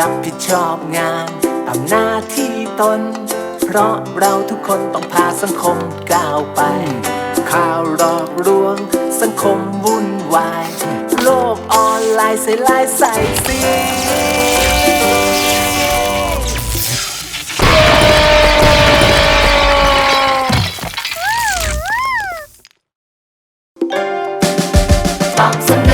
รับผิดชอบงานตามหน้าที่ตน เพราะเราทุกคนต้องพาสังคมก้าวไป ข่าวหลอกลวง สังคมวุ่นวาย โลกออนไลน์ใส่ลายใส่สีความสนุก